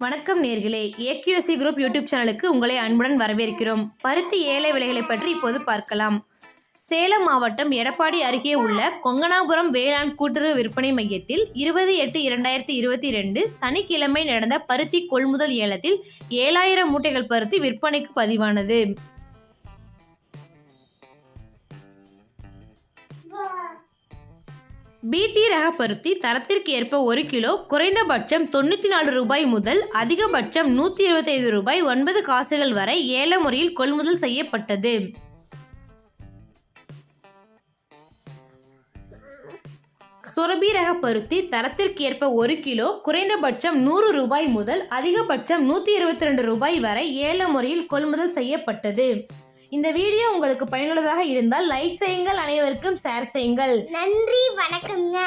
வணக்கம் நேர்களே. AQSC group YouTube சேனலுக்கு உங்களை அன்புடன் வரவேற்கிறோம். பருத்தி ஏழை விலைகளை பற்றி இப்போது பார்க்கலாம். சேலம் மாவட்டம் எடப்பாடி அருகே உள்ள கொங்கனாபுரம் வேளாண் கூட்டுறவு விற்பனை மையத்தில் இருபது எட்டு இரண்டாயிரத்தி இருபத்தி ரெண்டு சனிக்கிழமை நடந்த பருத்தி கொள்முதல் ஏலத்தில் ஏழாயிரம் மூட்டைகள் பருத்தி விற்பனைக்கு பதிவானது. பிடி ரக பருத்தி தரத்திற்கு ஏற்ப ஒரு கிலோ குறைந்தபட்சம் தொண்ணூற்றி நாலு ரூபாய் முதல் அதிகபட்சம் நூற்றி இருபத்தைந்து ரூபாய் ஒன்பது காசுகள் வரை ஏல முறையில் கொள்முதல் செய்யப்பட்டது. சுரபி ரக பருத்தி தரத்திற்கு ஏற்ப ஒரு கிலோ குறைந்தபட்சம் நூறு ரூபாய் முதல் அதிகபட்சம் நூற்றி இருபத்தி ரெண்டு ரூபாய் வரை ஏல முறையில் கொள்முதல் செய்யப்பட்டது. இந்த வீடியோ உங்களுக்கு பயனுள்ளதாக இருந்தால் லைக் செய்யுங்கள் அனைவருக்கும் ஷேர் செய்யுங்கள். நன்றி வணக்கம்ங்க.